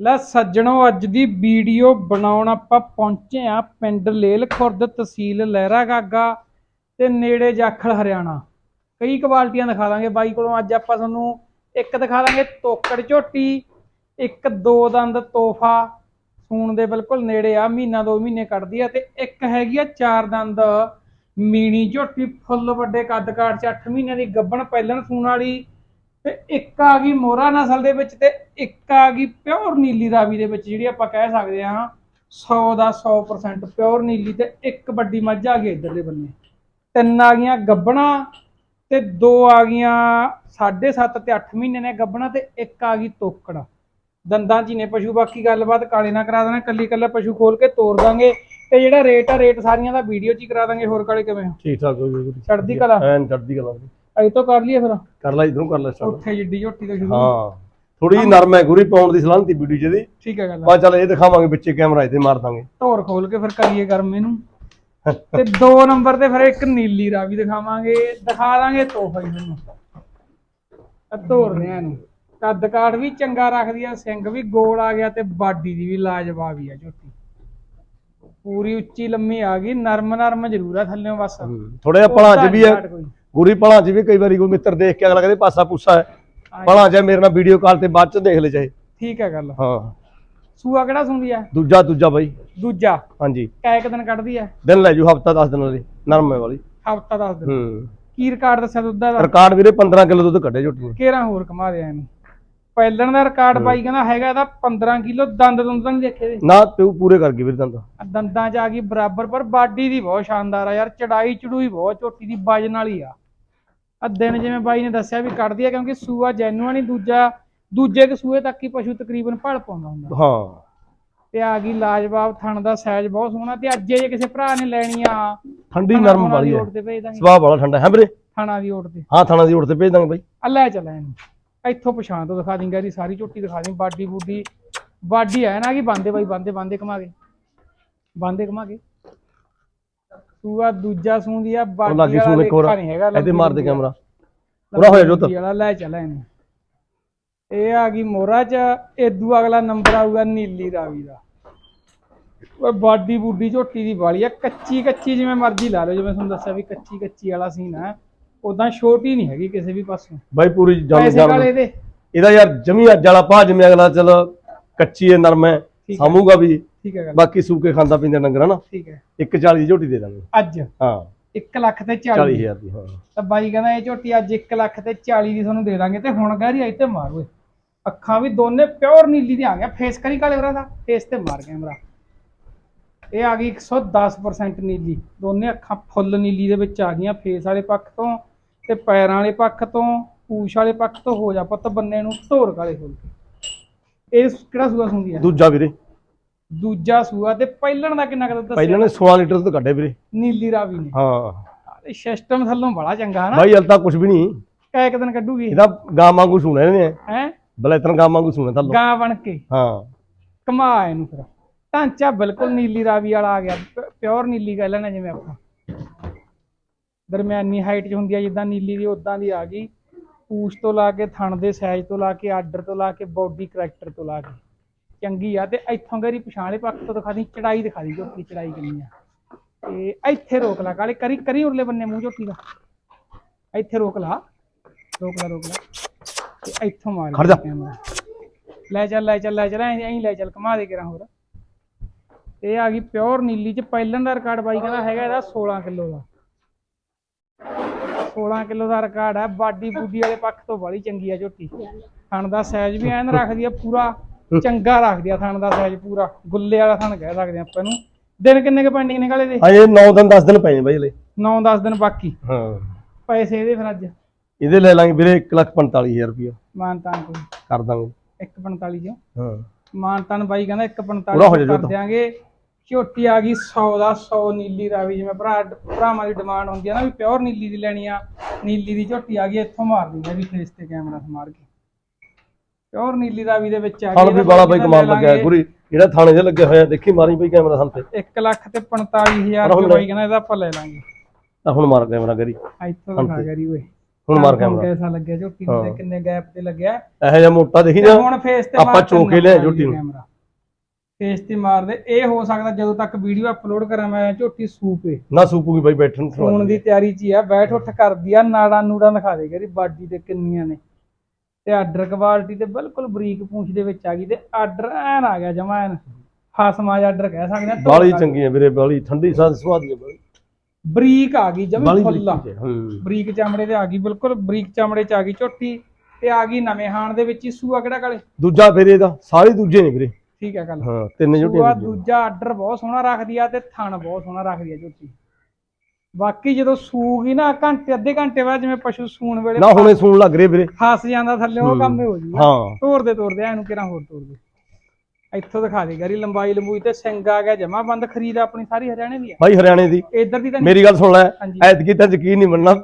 ਲੈ ਸੱਜਣੋ, ਅੱਜ ਦੀ ਵੀਡੀਓ ਬਣਾਉਣ ਆਪਾਂ ਪਹੁੰਚੇ ਆ ਪਿੰਡ ਲੇਲ ਖੁਰਦ ਤਹਿਸੀਲ ਲਹਿਰਾ ਗਾਗਾ ਤੇ ਨੇੜੇ ਜਾਖਲ ਹਰਿਆਣਾ। ਕਈ ਕੁਆਲਟੀਆਂ ਦਿਖਾ ਦਾਂਗੇ। ਬਾਈ ਕੋਲੋਂ ਅੱਜ ਆਪਾਂ ਤੁਹਾਨੂੰ ਇੱਕ ਦਿਖਾ ਦਾਂਗੇ, ਤੋਕੜ ਝੋਟੀ, ਇੱਕ ਦੋ ਦੰਦ ਤੋਹਫਾ। ਸੂਣ ਦੇ ਬਿਲਕੁਲ ਨੇੜੇ ਆ, ਮਹੀਨਾ ਦੋ ਮਹੀਨੇ ਕੱਢਦੀ ਆ ਤੇ ਇੱਕ ਹੈਗੀ ਆ ਚਾਰ ਦੰਦ। ਮੀਣੀ ਝੋਟੀ, ਫੁੱਲ ਵੱਡੇ ਕੱਦ ਕਾਠ ਚ 8 ਮਹੀਨਿਆਂ ਦੀ ਗੱਬਣ ਪਹਿਲਣ ਸੂਣ ਵਾਲੀ। ਤੇ ਇੱਕ ਆ ਗਈ ਮੋਰਾ ਨਸਲ ਦੇ ਵਿੱਚ ਤੇ ਇੱਕ ਆ ਗਈ ਪਿਓਰ ਨੀਲੀ ਰਾਵੀ ਦੇ ਵਿੱਚ ਜਿਹੜੀ ਆਪਾਂ ਕਹਿ ਸਕਦੇ ਹਾਂ 100 ਦਾ 100% ਪਿਓਰ ਨੀਲੀ ਤੇ ਇੱਕ ਵੱਡੀ ਮੱਝ ਆ ਗਈ ਇਧਰਲੇ ਬੰਨੇ। ਤਿੰਨ ਆ ਗਈਆਂ ਗੱਬਣਾ ਤੇ ਦੋ ਆ ਗਈਆਂ 7.5 ਤੇ 8 ਮਹੀਨੇ ਨੇ ਗੱਬਣਾ ਤੇ ਇੱਕ ਆ ਗਈ ਤੋਕੜ। ਦੰਦਾਂ ਹੀ ਨੇ ਪਸ਼ੂ ਬਾਕੀ ਗੱਲਬਾਤ ਕਾਲੇ ਨਾਲ ਕਰਾ ਦੇਣਾ ਕੱਲੀ ਕੱਲਾ ਪਸ਼ੂ ਖੋਲ ਕੇ ਤੋੜ ਦਾਂਗੇ ਤੇ ਜਿਹੜਾ ਰੇਟ ਆ ਰੇਟ ਸਾਰੀਆਂ ਦਾ ਵੀਡੀਓ 'ਚ ਹੀ ਕਰਾ ਦਾਂਗੇ ਹੋਰ ਕਾਲੇ ਕਿਵੇਂ ਠੀਕ ਠਾਕ ਹੋ ਜੀ ਚੜ੍ਹਦੀ ਕਲਾ? ਐਨ ਚੜਦੀ ਕਲਾ। ਅਜੇ ਤੋਂ ਕਰ ਲਈਏ ਫਿਰ? ਕਰ ਲੈ ਇਧਰੋਂ ਕਰ ਲੈ ਸਟਾਰਟ ਉੱਥੇ ਜਿੱਡੀ ਝੋਟੀ ਤੋਂ ਸ਼ੁਰੂ। ਹਾਂ ਥੋੜੀ ਨਰਮ ਹੈ ਗੁਰੀ ਪਾਉਣ ਦੀ ਸਲਾਹ ਵੀਡੀਓ ਜਿਹਦੀ ਠੀਕ ਹੈ ਗੱਲ ਬਾ ਚੱਲ ਇਹ ਦਿਖਾਵਾਂਗੇ ਵਿੱਚੇ ਕੈਮਰਾ ਇੱਥੇ ਮਾਰ ਦਾਂਗੇ। ਧੋਰ ਖੋਲ ਕੇ ਫਿਰ ਕਰੀਏ ਗਰਮ ਇਹਨੂੰ। ਤੇ ਦੋ ਨੰਬਰ ਤੇ ਫਿਰ ਇੱਕ ਨੀਲੀ ਰਾਵੀ ਦਿਖਾਵਾਂਗੇ ਦਿਖਾ ਦਾਂਗੇ ਤੋਹਫਾ ਹੀ ਤੁਹਾਨੂੰ। ਆ ਧੋਰਦੇ ਆ ਇਹਨੂੰ। ਕੱਦ ਕਾਠ ਵੀ ਚੰਗਾ ਰੱਖਦੀ ਆ ਸਿੰਘ ਵੀ ਗੋਲ ਆ ਗਿਆ ਤੇ ਬਾਡੀ ਦੀ ਵੀ ਲਾਜਵਾਬ ਹੀ ਆ ਝੋਟੀ। ਪੂਰੀ ਉੱਚੀ ਲੰਮੀ ਆ ਗਈ ਨਰਮ ਨਰਮ ਜ਼ਰੂਰ ਆ ਥੱਲੇੋਂ ਬਸ। ਥੋੜੇ ਜਿਹਾ ਭਲਾਂ ਚ ਵੀ ਹੈ ਗੁਰੀ ਭਲਾਂ ਚ ਵੀ ਕਈ ਵਾਰੀ ਕੋਈ ਮਿੱਤਰ ਦੇਖ ਕੇ ਅਗਲਾ ਕਹਿੰਦੇ ਪਾਸਾ ਪੂਸਾ ਹੈ। ਭਲਾਂ ਚ ਹੈ, ਮੇਰੇ ਨਾਲ ਵੀਡੀਓ ਕਾਲ ਤੇ ਬਾਅਦ ਚ ਦੇਖ ਲੈ ਚਾਹੇ ਠੀਕ ਹੈ ਗੱਲ। ਹਾਂ। ਸੂਆ ਕਿਹੜਾ ਸੁੰਦੀ ਆ ਦੂਜਾ ਦੂਜਾ ਬਾਈ। ਦੂਜਾ। ਹਾਂਜੀ। ਕੈ ਇੱਕ ਦਿਨ ਕੱਢਦੀ ਆ ਦਿਨ ਲੈ ਜੂ ਹਫਤਾ 10 ਦਿਨਾਂ ਦੀ ਨਰਮ ਹੈ ਵਾਲੀ। ਹਫਤਾ ਦੱਸ ਦਿਨ। ਹੂੰ। ਕੀ ਰਿਕਾਰਡ ਦੱਸਿਆ ਦੁੱਧ ਦਾ? ਰਿਕਾਰਡ ਵੀਰੇ 15 ਕਿਲੋ ਦੁੱਧ ਕੱਢੇ ਝੋਟੀ ਨੇ। ਕੇਰਾਂ ਹੋਰ ਕਮਾ ਦਿਆ ਇਹਨੂੰ? ਪਹਿਲਣ ਦਾ ਰਿਕਾਰਡ ਬਾਈ ਕਹਿੰਦਾ ਹੈਗਾ ਇਹਦਾ 15 ਕਿਲੋ ਦੰਦ ਦੁੰਦ ਤਾਂ ਨਹੀਂ ਦੇਖੇ ਦੇ ਨਾ ਪਿਓ ਪੂਰੇ ਕਰ ਗਈ ਵੀਰੇ ਦੰਦ। ਦੰਦਾਂ 'ਚ ਆ ਗਈ ਬਰਾਬਰ ਪਰ ਬਾਡੀ ਦੀ ਬਹੁਤ ਸ਼ਾਨਦਾਰ ਆ ਯਾਰ ਚੜਾਈ ਚੜੂਈ ਬਹੁਤ ਝੋਟੀ ਦੀ ਵਜਨ ਵਾਲੀ ਆ। ਆ ਦਿਨ ਜਿਵੇਂ ਬਾਈ ਨੇ ਦੱਸਿਆ ਵੀ ਕੱਢਦੀ ਆ ਕਿਉਂਕਿ ਸੂਆ ਜੈਨੂਅਨ ਹੀ ਦੂਜਾ ਦੂਜੇ ਕੁ ਸੂਏ ਤੱਕ ਹੀ ਪਸ਼ੂ ਤਕਰੀਬਨ ਭਲ ਪਾਉਂਦਾ ਹੁੰਦਾ। ਹਾਂ। ਤੇ ਆ ਗਈ ਲਾਜਵਾਬ ਥਣ ਦਾ ਸਾਈਜ਼ ਬਹੁਤ ਸੋਹਣਾ ਤੇ ਅੱਜ ਜੇ ਕਿਸੇ ਭਰਾ ਨੇ ਲੈਣੀ ਆ ਠੰਡੀ ਨਰਮ ਵਾਲੀ ਹੈ। ਓਟ ਸੁਭਾਅ ਵਾਲਾ ਠੰਡਾ ਹੈ ਵੀਰੇ? ਥਣਾ ਦੀ ਓਟ ਤੇ। ਹਾਂ ਥਾਣਾ ਦੀ ਉੜ ਤੇ ਭੇਜ ਦਾਂਗੇ ਬਾਈ। ਆ ਲੈ ਚੱਲਾਂ ਇਹਨੂੰ। ਇੱਥੋਂ ਪਛਾਣ ਤੋਂ ਦਿਖਾ ਦਿੰਗਾ ਇਹਦੀ ਸਾਰੀ ਝੋਟੀ ਦਿਖਾ ਦੀ ਬਾਡੀ ਬੂਡੀ ਬਾਡੀ ਹੈ ਨਾ ਕਿ ਬੰਦੇ ਬਾਈ ਬੰਦੇ ਬੰਦੇ ਕਮਾ ਕੇ। ਬੰਦੇ ਕਮਾ ਕੇ। ਸੂਆ ਦੂਜਾ ਸੂੰਦੀ ਆ ਬਾਡੀ ਲੱਗੀ ਸੂਨ ਇੱਕ ਹੋਰ ਇਹਦੇ ਮਾਰ ਦੇ ਕੈਮਰਾ। ਪੂਰਾ ਹੋਇਆ ਜੋਤ। ਲੈ ਚੱਲਾਂ ਇਹਨੂੰ। ਇਹ ਆ ਗਈ ਮੋਰਾ ਚ ਏਦੂ ਅਗਲਾ ਨੰਬਰ ਆਊਗਾ ਨੀਲੀ ਰਾਵੀ ਦਾ। ਉਹ ਬਾਡੀ ਬੂਡੀ ਝੋਟੀ ਦੀ ਵਾਲੀ ਆ ਕੱਚੀ ਕੱਚੀ ਜਿਵੇਂ ਮਰਜ਼ੀ ਲਾ ਲਓ ਜਿਵੇਂ ਤੁਹਾਨੂੰ ਦੱਸਿਆ ਵੀ ਕੱਚੀ ਕੱਚੀ ਵਾਲਾ ਸੀਨ ਆ। ਉਦਾਂ ਛੋਟੀ ਨਹੀਂ ਹੈਗੀ ਕਿਸੇ ਵੀ ਪਾਸੋਂ। ਬਾਈ ਪੂਰੀ ਵਾਲੇ ਦੇ ਇਹਦਾ? ਯਾਰ ਜਮੀ ਅੱਜ ਵਾਲਾ ਪਾ ਜਿਵੇਂ ਅਗਲਾ ਚਲ ਕੱਚੀ ਹੈ ਨਰਮ ਹੈ। ਸਾਮੂਗਾ ਵੀ। ਠੀਕ ਹੈ ਗੱਲ। ਬਾਕੀ ਸੂਕੇ ਖਾਂਦਾ ਪੀਂਦਾ ਡੰਗਰ ਹਨਾ ਠੀਕ ਹੈ। 140 ਦੀ ਝੋਟੀ ਦੇ ਦਾਂਗੇ। ਅੱਜ? ਹਾਂ। 1 ਲੱਖ ਤੇ 40 40000 ਦੀ ਹਾਂ। ਤਾਂ ਬਾਈ ਕਹਿੰਦਾ ਇਹ ਝੋਟੀ ਅੱਜ 1 ਲੱਖ ਤੇ 40 ਦੀ ਤੁਹਾਨੂੰ ਦੇ ਦਾਂਗੇ ਤੇ ਹੁਣ ਗਾਰੀ ਆਈ ਤੇ ਮਾਰ ਅੱਖਾਂ ਵੀ ਦੋਨੇ ਪਿਓਰ ਨੀਲੀ ਦੀਆਂ ਆ ਗਿਆ। ਫੇਸ ਕਰੀ ਕਾਲੇ ਵਰਾ ਦਾ? ਫੇਸ ਤੇ ਮਾਰ ਕੈਮਰਾ ਇਹ ਆ ਗਈ 110% ਨੀਲੀ। ਦੋਨੇ ਅੱਖਾਂ ਫੁੱਲ ਨੀਲੀ ਦੇ ਵਿੱਚ ਆ ਗਈਆਂ। ਫੇਸ ਵਾਲੇ ਪੱਖ ਤੋਂ ਤੇ ਪੈਰਾਂ ਵਾਲੇ ਪੱਖ ਤੋਂ ਪੂਛ ਵਾਲੇ ਪੱਖ ਤੋਂ ਹੋ ਜਾ ਪੁੱਤ ਬੰਨੇ ਨੂੰ ਧੋਰ ਕਾਲੇ ਕੇ ਇਹ ਕਿਹੜਾ ਸੂਆ ਸੁੰਦੀ ਆ? ਦੂਜਾ ਵੀਰੇ। ਦੂਜਾ ਸੂਆ ਤੇ ਪਹਿਲਣ ਦਾ ਕਿੰਨਾ ਕੁ ਦੁੱਧ ਪਹਿਲਾਂ ਨੇ 16 ਲੀਟਰ ਤੋਂ ਕੱਢੇ ਵੀਰੇ। ਨੀਲੀ ਰਾਵੀ ਨੇ। ਹਾਂ। ਸਿਸਟਮ ਥੱਲੋਂ ਬੜਾ ਚੰਗਾ ਹਨਾ? ਬਾਈ ਹਲ ਤਾਂ ਕੁਝ ਵੀ ਨਹੀਂ। ਕੈ ਇੱਕ ਦਿਨ ਕੱਢੂਗੀ? ਇਹਦਾ ਗਾਂ ਵਾਂਗੂ ਸੁਣਾ ਇਹਨੇ। ਹੈ? ਬਲੈਤਨ ਗਾਂ ਵਾਂਗੂ ਸੁਣਾ ਥੱਲੋਂ। ਗਾਂ ਬਣ ਕੇ? ਹਾਂ। ਕਮਾ ਇਹਨੂੰ ਫਿਰ। ਢਾਂਚਾ ਬਿਲਕੁਲ ਨੀਲੀ ਰਾਵੀ ਵਾਲਾ ਆ ਗਿਆ। ਪਿਓਰ ਨੀਲੀ ਕਹਿ ਲੈਣਾ ਜਿਵੇਂ ਆਪਾਂ। ਦਰਮਿਆਨੀ ਹਾਈਟ 'ਚ ਹੁੰਦੀ ਆ ਜਿੱਦਾਂ ਨੀਲੀ ਦੀ ਉਦਾਂ ਦੀ ਆ ਗਈ। ਪੂਛ ਤੋਂ ਲਾ ਕੇ ਥਣ ਦੇ ਸਾਈਜ਼ ਤੋਂ ਲਾ ਕੇ ਆਰਡਰ ਤੋਂ ਲਾ ਕੇ ਬਾਡੀ ਕਰੈਕਟਰ ਤੋਂ ਲਾ ਕੇ। ਚੰਗੀ ਆ ਤੇ ਇੱਥੋਂ ਗਰੀ ਪਛਾਣੇ ਪੱਖ ਤੋਂ ਦਿਖਾ ਦੀ ਚੜਾਈ ਦਿਖਾ ਦੀ ਝੋਟੀ ਚੜਾਈ ਕਿੰਨੀ ਆ। ਤੇ ਇੱਥੇ ਰੋਕ ਲਾ ਕਾਲੇ ਕਰੀ ਕਰੀ ਉਰਲੇ ਬੰਨੇ ਮੂੰਹ ਝੋਟੀ ਦਾ। ਇੱਥੇ ਰੋਕ ਲਾ ਰੋਕ ਲਾ ਰੋਕ ਲਾ। ਤੇ ਇੱਥੋਂ ਮਾਰ ਖੜ ਜਾ। ਲੈ ਚੱਲ ਲੈ ਚੱਲ ਲੈ ਚੱਲ ਐਂ ਲੈ ਚੱਲ ਕਮਾ ਦੇ ਕਿਰਾਂ ਹੋਰ। ਇਹ ਆ ਗਈ ਪਿਓਰ ਨੀਲੀ ਚ ਪਹਿਲਣ ਦਾ ਰਿਕਾਰਡ ਬਾਈ ਕਹਿੰਦਾ ਹੈਗਾ ਇਹਦਾ 16 ਕਿਲੋ ਦਾ। 16 ਕਿਲੋ ਦਾ ਰਿਕਾਰਡ ਹੈ ਬਾਡੀ ਬੂਡੀ ਵਾਲੇ ਪੱਖ ਤੋਂ ਬੜੀ ਚੰਗੀ ਆ ਝੋਟੀ। ਥਣ ਦਾ ਸਾਈਜ਼ ਵੀ ਐਨ ਰੱਖਦੀ ਆ ਪੂਰਾ। ਚੰਗਾ ਰੱਖਦੀ ਆ ਥਣ ਦਾ ਸਾਈਜ਼ ਪੂਰਾ ਗੁੱਲੇ ਵਾਲਾ ਥਣ ਕਹਿ ਸਕਦੇ ਆ ਆਪਾਂ ਇਹਨੂੰ। ਦਿਨ ਕਿੰਨੇ ਕ ਪੈਂਡਿੰਗ ਨਿਕਲੇ ਦੇ? ਹਜੇ 9 ਦਿਨ 10 ਦਿਨ ਪਏ ਨੇ ਬਾਈ ਹਲੇ। 9-10 ਦਿਨ ਬਾਕੀ। ਹਾਂ। ਪੈਸੇ ਇਹਦੇ ਫਿਰ ਅੱਜ? ਇਹਦੇ ਲੈ ਲਾਂਗੇ ਵੀਰੇ 145000 ਰੁਪਇਆ। ਮਾਨਤਾਨ ਕੋਈ? ਕਰ ਦਾਂਗੇ। 145 ਜੋ ਹਾਂ। ਮਾਨਤਾਨ ਬਾਈ ਕਹਿੰਦਾ ਪੂਰਾ ਹੋ 145 ਜਾ ਕਰ ਦਿਆਂਗੇ। ਝੋਟੀ ਆ ਗਈ 100 ਦਾ 100 ਨੀਲੀ ਰਾਵੀ ਜਿਵੇਂ ਭਰਾ ਭਰਾਵਾਂ ਦੀ ਡਿਮਾਂਡ ਹੁੰਦੀ ਆ ਨਾ ਵੀ ਪਿਓਰ ਨੀਲੀ ਦੀ ਲੈਣੀ ਆ। ਨੀਲੀ ਦੀ ਝੋਟੀ ਆ ਗਈ ਇੱਥੋਂ ਮਾਰ ਦਿੰਦੇ ਵੀ ਫੇਸ ਤੇ ਕੈਮਰਾ ਮਾਰ ਕੇ। ਪਿਓਰ ਨੀਲੀ ਰਾਵੀ ਦੇ ਵਿੱਚ ਆ ਥਣ ਵੀ ਇਹਦਾ ਬਾਲਾ ਬਾਈ ਕਮਾਲ ਲੱਗਿਆ ਗੁਰੀ ਜਿਹੜਾ ਥਾਣੇ ਦੇ ਲੱਗੇ ਹੋਇਆ ਦੇਖੀ ਮਾਰੀ ਬਈ ਕੈਮਰਾ ਸਾਹਮਣੇ। ਤੇ 1 ਲੱਖ ਤੇ 45000 ਹੁਣ ਰੁਪਏ ਬਾਈ ਕਹਿੰਦਾ ਇਹਦਾ ਆਪਾਂ ਲੈ ਲਾਂਗੇ। ਤਾਂ ਹੁਣ ਮਾਰ ਕੈਮਰਾ ਕਰੀ। ਇੱਥੋਂ ਦਿਖਾ ਗਰੀ ਓਏ। ਹੁਣ ਮਾਰ ਕੈਮਰਾ ਕੈਸਾ ਲੱਗਿਆ ਝੋਟੀ ਨੂੰ। ਕਿੰਨੇ ਗੈਪ ਤੇ ਲੱਗਿਆ। ਇਹੋ ਜਿਹਾ ਮੋਟਾ ਦੇਖੀ ਨਾ ਹੁਣ ਫੇਸ ਤੇ ਆਪਾਂ ਮਾਰ ਚੋ ਕੇ ਲਿਆਏ ਝੋਟੀ ਨੂੰ। ਫੇਸ ਤੇ ਮਾਰਦੇ ਇਹ ਹੋ ਸਕਦਾ ਜਦੋਂ ਤੱਕ ਵੀਡੀਓ ਅਪਲੋਡ ਕਰਾਂ ਮੈਂ ਝੋਟੀ ਸੂਪੇ। ਨਾ ਸੂਪੂਗੀ ਬਾਈ ਬੈਠਣ ਸੌਣ ਦੀ ਤਿਆਰੀ 'ਚ ਹੀ ਆ। ਬੈਠ ਉੱਠ ਕਰਦੀ ਆ। ਨਾੜਾਂ ਨੂੜਾਂ ਦਿਖਾ ਦੇ। ਕਰੀ ਬਾਡੀ ਤੇ ਕਿੰਨੀਆਂ ਨੇ। ਤੇ ਆਰਡਰ ਕੁਆਲਿਟੀ ਤੇ ਬਿਲਕੁਲ ਬਰੀਕ ਪੂੰਛ ਦੇ ਵਿੱਚ ਆ ਗਈ ਤੇ ਆਰਡਰ ਐਨ ਆ ਗਿਆ ਜਮਾ ਐਨ। ਫਸਮਾ ਆਰਡਰ ਕਹਿ ਸਕਦੇ ਆ ਬਾਲੀ ਚੰਗੀ ਹੈ ਵੀਰੇ ਬਾਲੀ ਠੰਡੀ ਸਾਹ ਸਵਾਦ ਦੀ ਬਾਲੀ। ਬਰੀਕ ਆ ਗਈ ਜਮੀ ਫੁੱਲਾ ਬਰੀਕ ਹੈ। ਹੂੰ ਚਮੜੇ ਤੇ ਆ ਗਈ ਬਿਲਕੁਲ ਬਰੀਕ ਚਮੜੇ 'ਚ ਆ ਗਈ ਝੋਟੀ ਤੇ ਆ ਗਈ ਨਵੇਂ ਹਾਣ ਦੇ ਵਿੱਚ ਹੀ ਸੂਆ ਕਿਹੜਾ ਕਾਲੇ? ਦੂਜਾ ਫਿਰ ਇਹਦਾ ਸਾਰੇ ਦੂਜੇ ਨੇ ਵੀਰੇ। ਠੀਕ ਹੈ ਗੱਲ। ਹਾਂ ਤਿੰਨ ਝੋਟੀਆਂ। ਦੂਜਾ ਆਰਡਰ ਬਹੁਤ ਸੋਹਣਾ ਰੱਖਦੀ ਆ ਤੇ ਥਣ ਬਹੁਤ ਸੋਹਣਾ ਰੱਖਦੀ ਆ ਝੋਟੀ। ਬਾਕੀ ਜਦੋਂ ਸੂਗੀ ਨਾ ਘੰਟੇ ਅੱਧੇ ਘੰਟੇ ਬਾਅਦ ਜਿਵੇਂ ਪਸ਼ੂ ਸੂਣ ਵੇਲੇ ਨਾ ਹੁਣੇ ਸੂਣ ਲੱਗ ਰਹੇ ਵੀਰੇ। ਫਸ ਜਾਂਦਾ ਥੱਲੇ ਉਹ ਕੰਮ ਹੀ ਜੂਗਾ। ਹਾਂ। ਤੋੜਦੇ ਤੋੜਦੇ ਐਨੂੰ ਕਿਹੜਾ ਹੋਰ ਤੋੜਦੇ ਇੱਥੋਂ ਦਿਖਾ ਦੇ ਗਰੀ ਲੰਬਾਈ ਲੰਬੂਈ ਤੇ ਸਿੰਘ ਆ ਗਿਆ ਜਮਾ ਬੰਦ ਖਰੀਦ ਆਪਣੀ ਸਾਰੀ ਹਰਿਆਣੇ ਦੀ ਆ। ਬਾਈ ਹਰਿਆਣੇ ਦੀ। ਇੱਧਰ ਦੀ ਤਾਂ ਨਹੀਂ। ਮੇਰੀ ਗੱਲ ਸੁਣ ਲੈ ਐਤਕੀ ਤਾਂ ਯਕੀਨ ਨਹੀਂ ਮੰਨਣਾ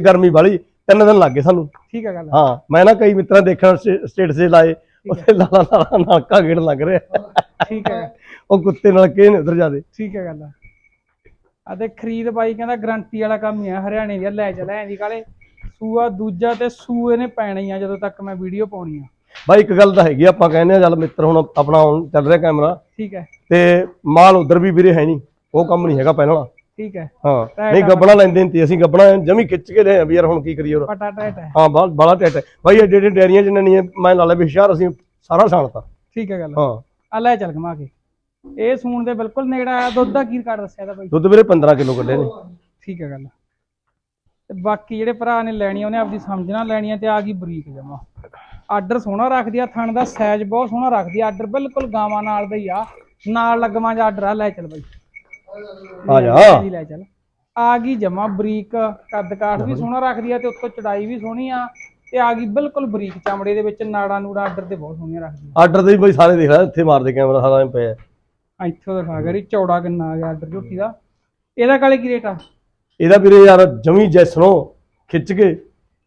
ਗਰਮੀ ਵਾਲੀ ਤਿੰਨ ਦਿਨ ਲੱਗ ਗਏ ਸਾਨੂੰ। ਠੀਕ ਹੈ ਗੱਲ ਹਾਂ ਮੈਂ ਨਾ ਕਈ ਮਿੱਤਰਾਂ ਦੇਖਣ ਸਟੇਟਸ ਤੇ ਲਾਏ ਉੱਥੇ ਲਾਲਾ ਲਾਲਾ ਨਲਕਾ ਗੇੜ ਲੱਗ ਰਿਹਾ। ਠੀਕ ਹੈ ਉਹ ਕੁੱਤੇ ਨਾਲ ਨੇ ਉਧਰ ਜਾਦੇ ਠੀਕ ਹੈ ਗੱਲ ਆ ਆ ਤੇ ਖਰੀਦ ਬਾਈ ਕਹਿੰਦਾ ਗਰੰਟੀ ਵਾਲਾ ਕੰਮ ਹੀ ਆ ਹਰਿਆਣੇ ਦੀ ਆ, ਲੈ ਚੱਲ ਐਂ ਦੀ ਕਾਲੇ। ਸੂਆ ਦੂਜਾ ਤੇ ਸੂਏ ਨੇ ਪੈਣਾ ਹੀ ਆ ਜਦੋਂ ਤੱਕ ਮੈਂ ਵੀਡੀਓ ਪਾਉਣੀ ਆ। ਬਾਈ ਇੱਕ ਗੱਲ ਤਾਂ ਹੈਗੀ ਆ, ਆਪਾਂ ਕਹਿੰਦੇ ਆ ਚੱਲ ਮਿੱਤਰ ਹੁਣ ਆਪਣਾ ਹੁਣ ਚੱਲ ਰਿਹਾ ਕੈਮਰਾ। ਠੀਕ ਹੈ। ਤੇ ਮਾਲ ਉਧਰ ਵੀ ਵੀਰੇ ਹੈ ਨਹੀਂ ਉਹ ਕੰਮ ਨਹੀਂ ਹੈਗਾ ਪਹਿਲਾਂ ਵਾਲਾ। ਠੀਕ ਹੈ। ਹਾਂ ਨਹੀਂ ਆ। ਗੱਬਣਾ ਲੈਂਦੇ ਨਹੀਂ ਅਸੀਂ ਗੱਬਣਾ ਜਮੀ ਖਿੱਚ ਕੇ ਲੈ ਵੀ ਯਾਰ ਹੁਣ ਕੀ ਕਰੀਏ ਹੋਰ ਪਟਾ ਟੈਟ ਹੈ। ਹਾਂ ਬਾਲ ਬਾਲਾ ਟੈਟ ਹੈ। ਬਾਈ ਐਡੇ ਡੈਰੀਆਂ ਜਿੰਨਾਂ ਨਹੀਂ ਮੈਂ ਲਾ ਲਿਆ ਵੀ ਅਸੀਂ ਸਾਰਾ ਛਾਣਤਾ ਠੀਕ ਹੈ ਗੱਲ। ਹਾਂ। ਆ ਲੈ ਚੱਲ ਘਮਾ ਕੇ। ਇਹ ਸੂਣ ਦੇ ਬਿਲਕੁਲ ਨੇੜੇ ਆਇਆ ਦੁੱਧ ਦਾ ਕੀ ਰਿਕਾਰਡ ਦੱਸਿਆ ਦਾ ਬਾਈ? ਦੁੱਧ ਵੀਰੇ 15 ਕਿਲੋ ਕੱਢੇ ਨੇ। ਠੀਕ ਹੈ ਗੱਲ। ਤੇ ਬਾਕੀ ਜਿਹੜੇ ਭਰਾ ਨੇ ਲੈਣੀਆਂ ਉਹਨੇ ਆਪਦੀ ਸਮਝਣਾ ਲੈਣੀਆਂ ਤੇ ਆ ਗਈ ਬਰੀਕ ਜਮਾ। ਆਰਡਰ ਸੋਹਣਾ ਰੱਖਦੀ ਆ ਥਣ ਦਾ ਸਾਈਜ਼ ਬਹੁਤ ਸੋਹਣਾ ਰੱਖਦੀ ਆ ਆਰਡਰ ਬਿਲਕੁਲ ਗਾਵਾਂ ਨਾਲ ਦਾ ਹੀ ਆ। ਨਾਲ ਲੱਗਵਾਂ ਜਾਂ ਆਰਡਰ ਆ ਲੈ ਚੱਲ ਬਾਈ। ਆ ਜਾ। ਲੈ ਚੱਲ। ਆ ਗਈ ਜਮਾ ਬਰੀਕ ਕੱਦ ਕਾਠ ਵੀ ਸੋਹਣਾ ਰੱਖਦੀ ਆ ਤੇ ਉੱਤੋਂ ਚੜਾਈ ਵੀ ਸੋਹਣੀ ਆ। ਤੇ ਆ ਗਈ ਬਿਲਕੁਲ ਬਰੀਕ ਚਮੜੇ ਦੇ ਵਿੱਚ ਨਾੜਾ ਨੂੜਾ ਆਰਡਰ ਤੇ ਬਹੁਤ ਸੋਹਣੀਆਂ ਰੱਖਦੀ ਆਰਡਰ ਦੇ ਵੀ ਬਾਈ ਸਾਰੇ ਦੇਖ ਲੈ ਇੱਥੇ ਮਾਰਦੇ ਕੈਮਰਾ ਸਾਰਾ ਐਂ ਪਿਆ। ਆ ਇੱਥੋਂ ਦਿਖਾ ਕਰੀ ਚੌੜਾ ਕਿੰਨਾ ਆ ਗਿਆ ਆਰਡਰ ਝੋਟੀ ਦਾ। ਇਹਦਾ ਕਾਲੇ ਕੀ ਰੇਟ ਆ? ਇਹਦਾ ਵੀਰੇ ਯਾਰ ਜਮੀ ਜੈਸਨੋ ਖਿੱਚ ਕੇ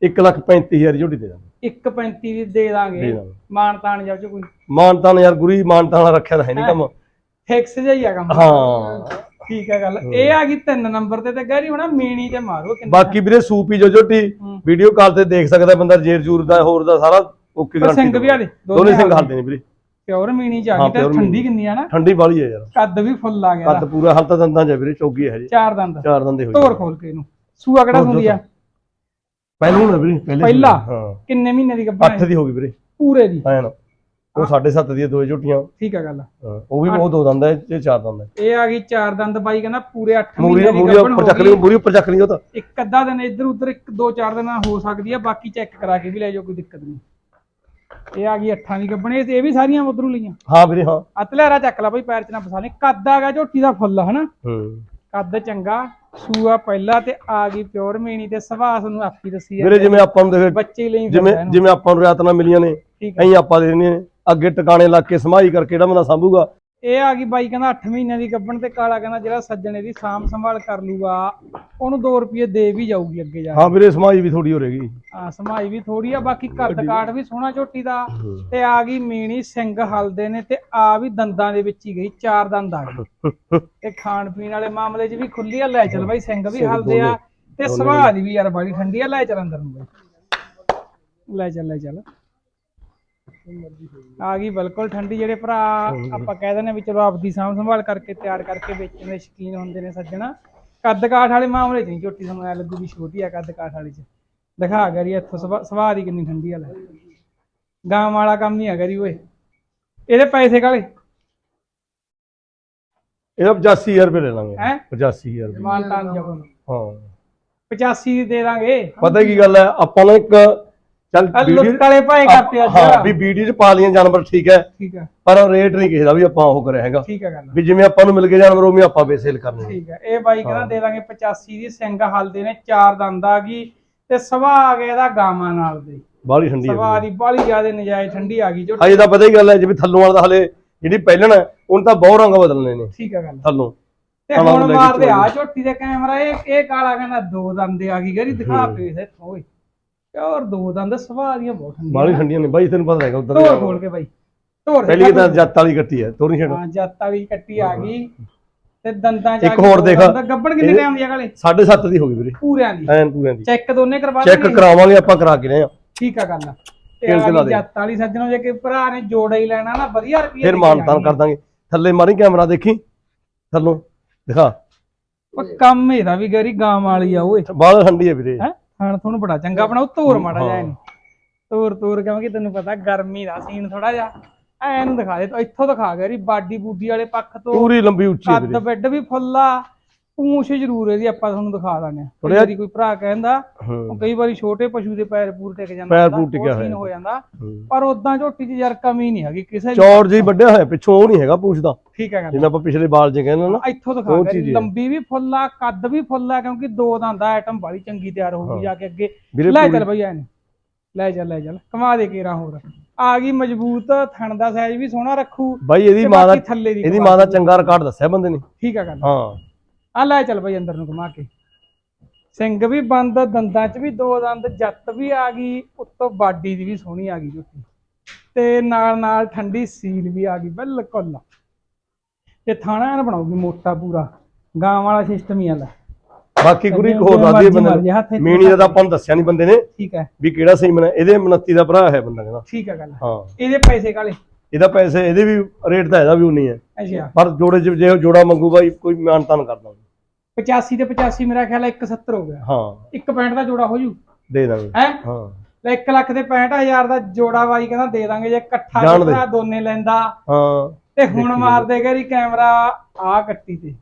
135000 ਝੋਟੀ ਦੇ ਦਾਂਗੇ। 1.35 ਦੀ ਦੇ ਦਾਂਗੇ। ਦੇ ਦਾਂਗੇ। ਮਾਨ ਤਾਣ ਜਾ ਚ ਕੋਈ। ਮਾਨਤਾਨ ਯਾਰ ਗੁਰੀ ਮਾਨਤਾਨ ਵਾਲਾ ਰੱਖਿਆ ਤਾਂ ਹੈ ਨਹੀਂ ਕੰਮ। ਫਿਕਸ ਜਿਹਾ ਹੀ ਆ ਕੰਮ। ਹਾਂ। ਠੀਕ ਹੈ ਗੱਲ। ਇਹ ਆ ਗਈ ਤਿੰਨ ਨੰਬਰ ਤੇ ਤੇ ਗੈਰੀ ਹੋਣਾ ਮੀਣੀ ਤੇ ਮਾਰੋ ਕਿੰਨਾ। ਬਾਕੀ ਵੀਰੇ ਸੂਪੀ ਜੋ ਝੋਟੀ ਹੂੰ। ਵੀਡੀਓ ਕਾਲ ਤੇ ਦੇਖ ਸਕਦਾ ਬੰਦਾ ਜੇਰ ਜੂਰ ਦਾ ਹੋਰ ਦਾ ਸਾਰਾ ਓਕੇ ਪਰ ਗਾਰੰਟੀ ਸਿੰਘ ਵੀ ਆ ਦੇ ਦੋਨੇ ਸਿੰਘ ਹਾਲਦੇ ਨੇ ਵੀਰੇ। ਪਿਓਰ ਮੀਣੀ ਚ ਆ ਹਾਂ, ਗਈ ਤੇ ਠੰਡੀ। ਕਿੰਨੀ ਆ ਨਾ? ਠੰਡੀ ਵਾਲੀ ਹੈ ਯਾਰ। ਕੱਦ ਵੀ ਫੁੱਲ ਆ ਗਿਆ ਕੱਦ ਪੂਰਾ ਹਾਲ ਤਾਂ ਦੰਦਾਂ ਚ ਹੈ ਵੀਰੇ ਚੌਗੀ ਹੈ ਜੀ। ਚਾਰ ਦੰਦ। ਚਾਰ ਦੰਦੇ ਹੋਏ ਧੋਰ ਖੋਲ ਕੇ ਇਹਨੂੰ। ਸੂਆ ਕਿਹੜਾ ਹੁੰਦੀ ਆ? ਪਹਿਲੂ ਨਾ ਵੀਰੇ ਪਹਿਲੇ ਪਹਿਲਾ? ਹਾਂ। ਕਿੰਨੇ ਮਹੀਨੇ ਦੀ ਗੱਭਣ 8 ਦੀ ਹੋ ਗਈ ਵੀਰੇ। ਪੂਰੇ ਦੀ? ਐਨ ਉਹ 7.5 ਦੀ ਦੋ ਝੋਟੀਆਂ। ਠੀਕ ਹੈ ਗੱਲ ਹਾਂ, ਉਹ ਵੀ ਉਹ ਦੋ ਦੰਦ ਹੈ ਇਹ ਚਾਰ ਦੰਦ ਹੈ ਇਹ ਆ ਗਈ ਚਾਰ ਦੰਦ ਬਾਈ ਕਹਿੰਦਾ ਪੂਰੇ 8 ਮੂਰੀ ਮਹੀਨੇ ਦੀ ਗੱਭਣ ਉੱਪਰ ਹੋ ਚੱਕ ਲਈ ਗਈ ਮੂਰੀ ਉੱਪਰ ਚੱਕ ਲਈ ਉਹ ਤਾਂ। ਇੱਕ ਅੱਧਾ ਦਿਨ ਇੱਧਰ ਉੱਧਰ ਇੱਕ ਦੋ ਚਾਰ ਦਿਨ ਹੋ ਸਕਦੀ ਆ ਬਾਕੀ ਚੈੱਕ ਕਰਾ ਕੇ ਵੀ ਲੈ ਜਾਓ ਕੋਈ ਦਿੱਕਤ ਨਹੀਂ। ਇਹ ਆ ਗਈ ਅੱਠਾਂ ਦੀ ਗੱਭਣ ਇਹ ਵੀ ਸਾਰੀਆਂ ਉਧਰੋਂ ਲਈਆਂ। ਹਾਂ ਵੀਰੇ ਹਾਂ। ਅਤਲੇਰਾ ਚੱਕ ਲਾ ਬਈ ਪੈਰ ਚ ਨਾ ਫਸਾ ਲਈ ਕੱਦ ਆ ਗਿਆ ਝੋਟੀ ਦਾ ਫੁੱਲ ਹਨਾ? ਹੂੰ। ਕੱਦ ਚੰਗਾ ਸੂਆ ਪਹਿਲਾ ਤੇ ਆ ਗਈ ਪਿਓਰ ਮੀਣੀ ਤੇ ਸੁਭਾਅ ਨੂੰ ਆਪੀ ਦੱਸੀ ਵੀਰੇ ਜਿਵੇਂ ਆਪਾਂ ਨੂੰ ਦੇਖ ਬੱਚੇ ਲਈ ਜਿਵੇਂ। ਜਿਵੇਂ ਆਪਾਂ ਨੂੰ ਰਿਆਤਨਾ ਮਿਲੀਆਂ ਨੇ ਐਂ ਆਪਾਂ ਦੇ ਦਿੰਦੇ ਨੇ। ਅੱਗੇ ਟਿਕਾਣੇ ਲਾ ਕੇ ਸਮਾਈ ਕਰਕੇ ਜਿਹੜਾ ਬੰਦਾ ਸੰਭੂਗਾ। ਇਹ ਆ ਗਈ ਬਾਈ ਕਹਿੰਦਾ 8 ਮਹੀਨਿਆਂ ਦੀ ਗੱਭਣ ਤੇ ਕਾਲਾ ਕਹਿੰਦਾ ਜਿਹੜਾ ਸੱਜਣੇ ਦੀ ਸਾਂਭ ਸੰਭਾਲ ਕਰ ਲੂਗਾ ਉਹਨੂੰ 2 ਰੁਪਏ ਦੇ ਵੀ ਜਾਊਗੀ ਅੱਗੇ ਜਾ ਕੇ। ਹਾਂ ਵੀਰੇ ਸਮਾਈ ਵੀ ਥੋੜੀ ਹੋ ਰਹੇਗੀ ਹਾਂ ਸਮਾਈ ਵੀ ਥੋੜੀ ਆ ਬਾਕੀ ਕੱਦ ਕਾਠ ਵੀ ਸੋਹਣਾ ਝੋਟੀ ਦਾ। ਤੇ ਆ ਗਈ ਮੀਣੀ ਸਿੰਘ ਹਲਦੇ ਨੇ ਤੇ ਆ ਵੀ ਦੰਦਾਂ ਦੇ ਵਿੱਚ ਹੀ ਗਈ ਚਾਰ ਦੰਦ ਆ ਗਏ। ਤੇ ਖਾਣ ਪੀਣ ਵਾਲੇ ਮਾਮਲੇ 'ਚ ਵੀ ਖੁੱਲੀ ਆ ਲੈ ਚੱਲ ਬਾਈ ਸਿੰਘ ਵੀ ਹਲਦੇ ਆ। ਤੇ ਸੁਭਾਅ ਦੀ ਵੀ। ਯਾਰ ਬੜੀ ਠੰਡੀ ਆ ਲੈ ਚੱਲ ਅੰਦਰ ਨੂੰ ਲੈ ਚੱਲ ਲੈ ਚੱਲ। ਆ ਗਈ ਬਿਲਕੁਲ ਠੰਡੀ ਜਿਹੜੇ ਭਰਾ ਆਪਾਂ ਕਹਿ ਦਿੰਦੇ ਵੀ ਚਲੋ ਆਪਦੀ ਸਾਂਭ ਸੰਭਾਲ ਕਰਕੇ ਤਿਆਰ ਕਰਕੇ ਵੇਚਣ ਦੇ ਸ਼ੌਕੀਨ ਹੁੰਦੇ ਨੇ ਸੱਜਣਾ। ਕੱਦ ਕਾਠ ਵਾਲੇ ਮਾਮਲੇ 'ਚ ਨਹੀਂ ਝੋਟੀ ਐ ਲੱਗੂ ਵੀ ਛੋਟੀ ਆ ਕੱਦ ਕਾਠ ਵਾਲੀ 'ਚ। ਦਿਖਾ ਗਰੀ ਇੱਥੋਂ ਸੁਭਾਅ ਦੀ ਕਿੰਨੀ ਠੰਡੀ ਆ ਲੈ। ਗਾਂ ਵਾਲਾ ਕੰਮ ਨਹੀਂ ਆ ਗਰੀ ਓਏ। ਇਹਦੇ ਪੈਸੇ ਕਾਲੇ ਇਹਦਾ 85000 ਰੁਪਏ ਲੈ ਲਾਂਗੇ। ਹੈਂ? 85000 ਰੁਪਏ। ਮਾਨ ਤਾਨ ਜਗੋ ਹਾਂ। 85 ਦੀ ਦੇ ਦਾਂਗੇ। ਪਤਾ ਕੀ ਗੱਲ ਹੈ ਆਪਾਂ ਨੂੰ ਇੱਕ ਚੱਲ ਲੁੱਟ ਵਾਲੇ ਭਾਏ ਕਰਤੇ ਅੱਜ। ਹਾਂ ਵੀ ਵੀਡੀਓ ਚ ਪਾ ਲਈਆਂ ਜਾਨਵਰ ਠੀਕ ਹੈ। ਠੀਕ ਆ ਪਰ ਰੇਟ ਨਹੀਂ ਕਿਸੇ ਦਾ ਵੀ ਆਪਾਂ ਉਹ ਕਰਿਆ ਹੈਗਾ। ਠੀਕ ਆ ਗੱਲ ਵੀ ਜਿਵੇਂ ਆਪਾਂ ਨੂੰ ਮਿਲ ਗਏ ਜਾਨਵਰ ਉਵੇਂ ਆਪਾਂ ਬੇਸੇਲ ਕਰਨੇ। ਠੀਕ ਆ ਇਹ ਬਾਈ ਕਹਿੰਦਾ ਦੇ ਦਾਂਗੇ 85 ਦੀ ਸਿੰਘ ਹਲਦੇ ਨੇ ਚਾਰ ਦੰਦ ਆ ਗਈ ਤੇ ਸਵਾ ਆ ਗਿਆ ਇਹਦਾ ਗਾਵਾਂ ਨਾਲ ਦੇ। ਬਾਹਲੀ ਠੰਡੀ ਸਵਾ ਹੈ ਦੀ ਬਾਲੀ ਜ਼ਿਆਦਾ ਨਜਾਇਜ਼ ਠੰਡੀ ਆ ਗਈ ਜੋ ਹਜੇ ਤਾਂ ਪਤਾ ਹੀ ਗੱਲ ਹੈ ਜਿਵੇਂ ਥੱਲੋਂ ਵਾਲਾ ਹਲੇ ਜਿਹੜੀ ਪਹਿਲਣ ਹੈ ਉਹਨ ਤਾਂ ਬਹੁਤ ਰੰਗ ਬਦਲਨੇ ਨੇ। ਠੀਕ ਆ ਗੱਲ। ਥੱਲੋਂ। ਤੇ ਹੁਣ ਮਾਰਦੇ ਆ। ਝੋਟੀ ਦੇ ਕੈਮਰਾ ਇਹ ਇਹ ਕਾਲਾ ਕਹਿੰਦਾ ਦੋ ਦੰਦ ਆ ਗਈ ਗਰੀ ਦਿਖਾ ਹੂੰ। ਪੇਸ ਇੱਥੋਂ ਓਏ। ਔਰ ਦੋ ਦੰਦ ਸਵਾ ਦੀਆਂ ਬਹੁਤ ਠੰਡੀਆਂ ਬਾਹਲੀ ਠੰਡੀਆਂ ਨੇ। ਬਾਈ ਤੈਨੂੰ ਪਤਾ ਹੈਗਾ ਉਧਰ ਧੋਰ ਖੋਲ ਕੇ ਬਾਈ। ਧੋਰ ਪਹਿਲੀ ਤਾਂ ਜੱਤ ਵਾਲੀ ਕੱਟੀ ਹੈ ਤੋਰੀ ਛੱਡ। ਹਾਂ ਜੱਤ ਵਾਲੀ ਕੱਟੀ ਆ ਗਈ। ਤੇ ਦੰਦਾਂ ਚ ਇੱਕ ਆ ਹੋਰ ਦੇਖ। ਗੱਬੜ ਕਿੰਨੇ ਟਾਈਮ ਦੀ ਆ ਕਾਲੇ 7.5 ਦੀ ਹੋ ਗਈ ਵੀਰੇ। ਪੂਰਿਆਂ ਦੀ। ਐਨ ਪੂਰਿਆਂ ਦੀ। ਚੈੱਕ ਦੋਨੇ ਕਰਵਾ ਚੈੱਕ? ਕਰਾਵਾਂਗੇ ਆਪਾਂ ਕਰਾ ਕੇ ਰਹੇ ਆ ਠੀਕ ਆ ਗੱਲ। ਤੇ ਆ। ਜੱਤ ਵਾਲੀ ਸੱਜਣੋ ਜੇ ਕਿ ਭਰਾ ਨੇ ਜੋੜਾ ਹੀ ਲੈਣਾ ਨਾ ਵਧੀਆ ਰੁਪਈਆ ਫਿਰ ਮਾਨਤਾਨ ਕਰ ਦਾਂਗੇ। ਥੱਲੇ ਮਾਰੀ ਕੈਮਰਾ ਦੇਖੀ। ਥੱਲੋਂ। ਦਿਖਾ। ਕੰਮ ਇਹਦਾ ਵੀ ਗਰੀ ਗਾਂ ਵਾਲੀ ਆ ਓਏ ਬਾਲ ਠੰਡੀ ਹੈ ਵੀਰੇ। ਹੈ? ਹਣ ਤੁਹਾਨੂੰ ਬੜਾ ਚੰਗਾ ਬਣਾਉ ਤੋਰ ਮਾੜਾ ਜਿਹਾ। ਇਹਨੂੰ। ਤੋਰ ਤੋਰ ਕਿਉਂਕਿ ਤੈਨੂੰ ਪਤਾ ਗਰਮੀ ਦਾ ਸੀਨ ਥੋੜਾ ਜਿਹਾ। ਐ ਇਹਨੂੰ ਦਿਖਾ ਦੇ ਤੂੰ ਇੱਥੋਂ ਦਿਖਾ ਗਰੀ ਬਾਡੀ ਬੂਡੀ ਵਾਲੇ ਪੱਖ ਤੋਂ ਪੂਰੀ ਲੰਬੀ ਉੱਚੀ ਕੱਦ ਬੈੱਡ ਵੀ ਫੁੱਲਾ ਪੂੰਛ ਜ਼ਰੂਰ ਇਹਦੀ ਆਪਾਂ ਤੁਹਾਨੂੰ ਦਿਖਾ ਦਾਂਗੇ। ਜਿਹਾ- ਕਈ ਭਰਾ ਕਹਿੰਦਾ ਹਾਂ। ਉਹ ਕਈ ਵਾਰੀ ਛੋਟੇ ਪਸ਼ੂ ਦੇ ਪੈਰ ਪੂਰ ਟਿਕ ਜਾਂਦਾ ਪੈਰ ਪੂਰ ਟਿਕਿਆ ਹੋਇਆ। ਹੋ ਜਾਂਦਾ। ਹੂੰ। ਪਰ ਉਦਾਂ ਝੋਟੀ 'ਚ ਯਾਰ ਕਮੀ ਨਹੀਂ ਹੈਗੀ ਕਿਸੇ ਚੌੜ ਜੀ ਵੱਡਿਆ ਹੋਇਆ ਪਿੱਛੋਂ ਉਹ ਨਹੀਂ ਹੈਗਾ ਪੁੱਛਦਾ। ਠੀਕ ਹੈ ਗੱਲ। ਜਿਵੇਂ ਆਪਾਂ ਪਿਛਲੇ ਬਾਲ ਜੇ ਕਹਿੰਦੇ ਨਾ ਇੱਥੋਂ ਦਿਖਾ ਹੈ। ਲੰਬੀ ਵੀ ਫੁੱਲਾ ਕੱਦ ਵੀ ਫੁੱਲਾ ਕਿਉਂਕਿ ਦੋ ਦੰਦ ਦਾ ਆਈਟਮ ਬੜੀ ਚੰਗੀ ਤਿਆਰ ਹੋਊਗੀ ਜਾ ਕੇ ਅੱਗੇ। ਲੈ ਚੱਲ ਭਈਆ ਇਹਨੂੰ ਲੈ ਚੱਲ ਲੈ ਚੱਲ। ਕਮਾ ਦੇ ਕੇਰਾ ਹੋਰ। ਆ ਗਈ ਮਜ਼ਬੂਤ ਥਣ ਦਾ ਸਾਈਜ਼ ਵੀ ਸੋਹਣਾ ਰੱਖੂ ਬਾਈ ਇਹਦੀ ਮਾਂ ਦਾ ਦੀ ਇਹਦੀ ਮਾਂ ਦਾ ਚੰਗਾ ਰਿਕਾਰਡ ਦੱਸਿਆ ਬੰਦੇ ਨੇ। ਠੀਕ ਆ ਗੱਲ। ਹਾਂ। ਆ ਲੈ ਚੱਲ ਭਈ ਅੰਦਰ ਨੂੰ ਘੁਮਾ ਕੇ। ਸਿੰਘ ਵੀ ਬੰਦ ਦੰਦਾਂ 'ਚ ਵੀ ਦੋ ਦੰਦ ਜੱਤ ਵੀ ਆ ਗਈ ਉੱਤੋਂ ਬਾਡੀ ਦੀ ਵੀ ਸੋਹਣੀ ਆ ਗਈ ਝੋਟੀ ਤੇ ਨਾਲ ਨਾਲ ਠੰਡੀ ਸੀਲ ਵੀ ਆ ਗਈ ਬਿਲਕੁਲ। ਤੇ ਥਾਣਾ ਐਨ ਬਣਾਉਗੀ ਮੋਟਾ ਪੂਰਾ। ਗਾਂ ਵਾਲਾ ਸਿਸਟਮ ਹੀ ਆਲਾ ਬਾਕੀ ਗੁਰੀ ਇੱਕ ਹੋਰ ਦੱਸ ਦਈਏ ਬੰਦੇ ਨੇ। ਮੀਣੀ ਦਾ ਆਪਾਂ ਨੂੰ ਦੱਸਿਆ ਨਹੀਂ ਬੰਦੇ ਨੇ ਠੀਕ ਹੈ। ਵੀ ਕਿਹੜਾ ਸਹੀ ਮਨਾ ਇਹਦੇ 29 ਦਾ ਭਰਾ ਹੈ ਬੰਦਾ ਕਹਿੰਦਾ। ਠੀਕ ਹੈ ਗੱਲ ਹਾਂ। ਇਹਦੇ ਪੈਸੇ ਕਾਲੇ ਇਹਦਾ ਪੈਸੇ ਇਹਦੇ ਵੀ ਰੇਟ ਤਾਂ ਇਹਦਾ ਵੀ ਉਨੀ ਹੈ ਅੱਛਾ। ਪਰ ਜੋੜੇ ਜੇ ਜੋੜਾ ਮੰਗੂ ਬਾਈ ਕੋਈ ਮਾਨਤਾਨ ਕਰ ਦਾਂਗੇ 85 ਤੇ 85 ਮੇਰਾ ਖਿਆਲ ਹੈ 170 ਹੋ ਗਿਆ। ਹਾਂ। ਇੱਕ ਪੈਂਟ ਦਾ ਜੋੜਾ ਹੋ ਜੂ? ਦੇ ਦਾਂਗੇ। ਹੈ? ਹਾਂ। ਲੈ 1 ਲੱਖ ਦੇ 65000 ਦਾ ਜੋੜਾ ਬਾਈ ਕਹਿੰਦਾ ਦੇ ਦਾਂਗੇ ਜੇ ਇਕੱਠਾ। ਜੋੜਾ ਦੋਨੇ ਲੈਂਦਾ। ਹਾਂ। ਤੇ ਹੁਣ ਮਾਰ ਦੇ ਗਰੀ ਕੈਮਰਾ ਆ ਕੱਟੀ ਤੇ।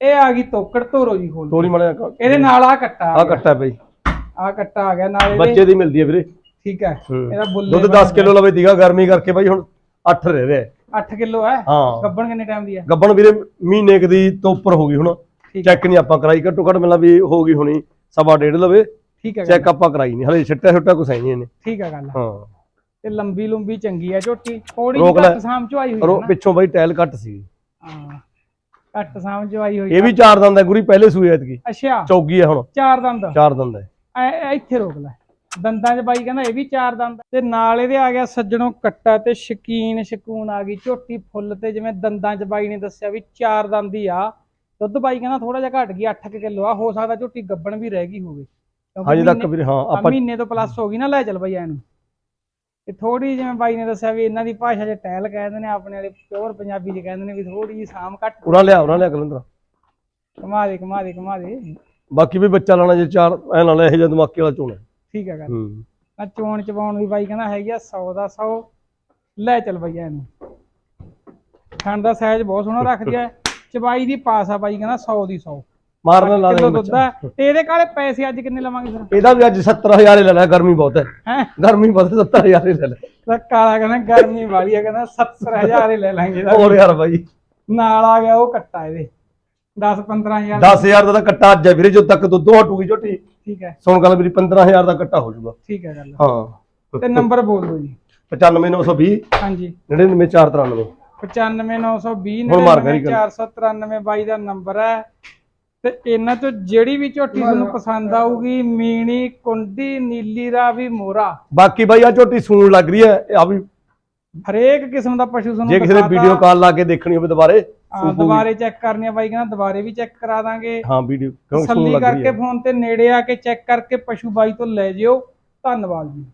ਇਹ ਆ ਗਈ ਤੋਕੜ ਧੋਰੋ ਜੀ ਖੋਲ ਤੋਰੀ ਮੜਿਆ ਇਹਦੇ ਨਾਲ ਆ ਕੱਟਾ ਆ ਕੱਟਾ ਬਈ। ਆ ਕੱਟਾ ਆ ਗਿਆ ਨਾਲ ਬੱਚੇ ਦੀ ਮਿਲਦੀ ਹੈ ਵੀਰੇ। ਠੀਕ ਹੈ। ਇਹਦਾ ਬੁੱਲੇ ਦੁੱਧ 10 ਕਿਲੋ ਲਵੇ ਦੀਗਾ ਗਰਮੀ ਕਰਕੇ ਬਾਈ ਹੁਣ 8 ਰਹਿ ਰਿਹਾ। ਹੈ। 8 ਕਿਲੋ ਹੈ। ਗੱਬਣ ਕਿੰਨੇ ਟਾਈਮ ਦੀ ਹੈ ਗੱਬਣ ਵੀਰੇ ਮਹੀਨੇ ਦੀ ਤੋਂ ਉੱਪਰ ਹੋ ਗਈ ਹੁਣ। ਠੀਕ ਚੈੱਕ ਨਹੀਂ ਆਪਾਂ ਕਰਾਈ ਘੱਟੋ ਘੱਟ ਮਿਲਾ ਵੀ ਹੋ ਗਈ ਹੋਣੀ ਸਵਾ ਡੇਢ ਲਵੇ। ਠੀਕ ਹੈ ਚੈੱਕ ਆਪਾਂ ਕਰਾਈ ਨਹੀਂ ਹਲੇ ਛੱਟਿਆ ਛੁੱਟਿਆ ਕੁਛ ਹੈ ਨਹੀਂ ਇਹਨੇ। ਠੀਕ ਹੈ ਗੱਲ। ਹਾਂ। ਤੇ ਲੰਬੀ ਲੰਬੀ ਚੰਗੀ ਹੈ ਝੋਟੀ ਥੋੜੀ। ਘੱਟ ਸਾਮ ਚੁਆਈ ਹੋਈ ਪਰ ਹੈ ਪਿੱਛੋਂ ਬਾਈ ਟਾਇਲ ਘੱਟ ਸੀ। ਹਾਂ ਘੱਟ ਸਾਮ ਚੁਆਈ ਹੋਈ ਇਹ ਵੀ ਚਾਰ ਦੰਦ ਹੈ ਗੁਰੀ ਪਹਿਲੇ ਸੂਏ ਐਤਕੀ ਅੱਛਾ। ਚੌਗੀ ਹੈ ਹੁਣ। ਚਾਰ ਦੰਦ। ਚਾਰ ਦੰਦ ਹੈ। ਇੱਥੇ ਰੋਕ ਲੈ। ਦੰਦਾਂ 'ਚ ਬਾਈ ਕਹਿੰਦਾ ਇਹ ਵੀ ਚਾਰ ਦੰਦ। ਤੇ ਨਾਲ ਇਹਦੇ ਆ ਗਿਆ ਸੱਜਣੋਂ ਕੱਟਾ ਤੇ ਸ਼ਕੀਨ ਸ਼ਕੂਨ ਆ ਗਈ ਝੋਟੀ ਫੁੱਲ ਤੇ ਜਿਵੇਂ ਦੰਦਾਂ 'ਚ ਬਾਈ ਨੇ ਦੱਸਿਆ ਵੀ ਚਾਰ ਦੰਦ ਹੀ ਆ। ਦੁੱਧ ਬਾਈ ਕਹਿੰਦਾ ਥੋੜਾ ਜਿਹਾ ਘਟ ਗਈ 8 ਕਿਲੋ ਆ ਹੋ ਸਕਦਾ ਝੋਟੀ ਗੱਬਣ ਵੀ ਰਹਿ ਗਈ ਹੋਵੇ। ਕਿਉਂਕਿ ਹਜੇ ਤੱਕ ਮਹੀਨੇ- ਵੀਰੇ ਹਾਂ ਆਪਾਂ ਮਹੀਨੇ ਤੋਂ ਪਲੱਸ ਹੋ ਗਈ ਨਾ ਲੈ ਚੱਲ ਬਾਈ ਇਹਨੂੰ ਤੇ ਥੋੜੀ ਜਿਵੇਂ ਬਾਈ ਨੇ ਦੱਸਿਆ ਵੀ ਇਹਨਾਂ ਦੀ ਭਾਸ਼ਾ 'ਚ ਟੈਲ ਕਹਿੰਦੇ ਨੇ ਆਪਣੇ ਵਾਲੇ ਪਿਓਰ ਪੰਜਾਬੀ 'ਚ ਕਹਿੰਦੇ ਨੇ ਵੀ ਥੋੜੀ ਜਿਹੀ ਸਾਮ ਘੱਟ ਉਰਾਂ ਲਿਆ ਉਰਾਂ ਲਿਆ ਕਲੰਦਰ ਕਮਾ ਦੇ ਕਮਾ ਦੇ ਕਮਾ ਦੇ। ਬਾਕੀ ਵੀ ਬੱਚਾ ਲਾਣਾ ਜੇ ਚਾਰ ਐ ਨਾਲ ਇਹ ਜਿਹਾ ਦਿਮਾਗੀ ਵਾਲਾ ਚੋਣਾ ਠੀਕ ਹੈ ਗੱਲ। ਹੂੰ। ਆ ਚੋਣ ਚਵਾਉਣ ਵੀ ਬਾਈ ਕਹਿੰਦਾ ਹੈਗੀ ਆ 100 ਦਾ 100 ਲੈ ਚੱਲ ਬਈਆ ਇਹਨੂੰ ਖੰਡ ਦਾ ਸਾਈਜ਼ ਬਹੁਤ ਸੋਹਣਾ ਰੱਖਦੀ ਆ ਚਬਾਈ ਦੀ ਪਾਸ ਆ ਬਾਈ ਕਹਿੰਦਾ 100 ਦੀ 100 ਮਾਰਨਾ ਲਾ ਕਿਲੋ ਦੇ ਆ ਤੇ ਇਹਦੇ ਕਾਲੇ ਪੈਸੇ ਅੱਜ ਕਿੰਨੇ ਲਵਾਂਗੇ ਫਿਰ? ਇਹਦਾ ਵੀ ਅੱਜ 70000 ਹੀ ਲੈ ਲੈ ਗਰਮੀ ਬਹੁਤ ਹੈ। ਹੈ? ਗਰਮੀ ਬਹੁਤ 70000 ਹੀ ਲੈ ਲੈ। ਤਾਂ ਕਾਲਾ ਕਹਿੰਦਾ ਗਰਮੀ ਵਾਲੀ ਆ ਕਹਿੰਦਾ 70000 ਹੀ ਲੈ ਲਾਂਗੇ ਇਹਦਾ। ਹੋਰ ਯਾਰ ਬਾਈ। ਨਾਲ ਆ ਗਿਆ ਉਹ ਕੱਟਾ ਇਹਦੇ। 10 15000 10000 ਦਾ ਤਾਂ ਕੱਟਾ ਅੱਜ ਹੈ ਵੀਰੇ ਜਦੋਂ ਤੱਕ ਦੁੱਧੋਂ ਹਟੂਗੀ ਝੋਟੀ। ਠੀਕ ਹੈ। ਸੁਣ ਗੱਲ ਮੇਰੀ 15000 ਦਾ ਕੱਟਾ ਹੋ ਜਾਊਗਾ। ਠੀਕ ਹੈ ਗੱਲ। ਹਾਂ। ਤੇ ਨੰਬਰ ਬੋਲ ਦਿਓ ਜੀ। 95920 ਹਾਂਜੀ। 99493 95920 ਹੁਣ ਮਾਰ ਕਰੀ ਗੱਲ। 493 ਬਾਈ ਦਾ ਨੰਬਰ ਹੈ। ਤੇ ਇਹਨਾਂ ਤੋਂ ਜਿਹੜੀ ਵੀ ਝੋਟੀ ਤੁਹਾਨੂੰ ਪਸੰਦ ਆਊਗੀ ਮੀਣੀ ਕੁੰਡੀ ਨੀਲੀ ਰਾਵੀ ਮੋਰਾ। ਬਾਕੀ ਬਾਈ ਆ ਝੋਟੀ ਸੂਣ ਲੱਗ ਰਹੀ ਹੈ ਆ ਵੀ ਹਰੇਕ ਕਿਸਮ ਦਾ ਪਸ਼ੂ ਤੁਹਾਨੂੰ ਜੇ ਕਿਸੇ ਨੇ। ਵੀਡੀਓ ਕਾਲ ਲਾ ਕੇ ਦੇਖਣੀ ਹੋਵੇ ਦੁਬਾਰੇ ਹਾਂ, ਦੁਬਾਰੇ ਚੈੱਕ ਕਰਨੀ ਆ ਬਾਈ ਕਹਿੰਦਾ ਦੁਬਾਰੇ ਵੀ ਚੈੱਕ ਕਰਾ ਦਾਂਗੇ। ਹਾਂ ਵੀਡੀਓ ਕਿਉਂਕਿ ਸੂਣ ਤਸੱਲੀ ਲੱਗ ਰਹੀ ਕਰਕੇ ਹੈ ਫੋਨ ਤੇ ਨੇੜੇ ਆ ਕੇ ਚੈੱਕ ਕਰਕੇ ਪਸ਼ੂ ਬਾਈ ਤੋਂ ਲੈ ਜਿਓ। ਧੰਨਵਾਦ ਜੀ।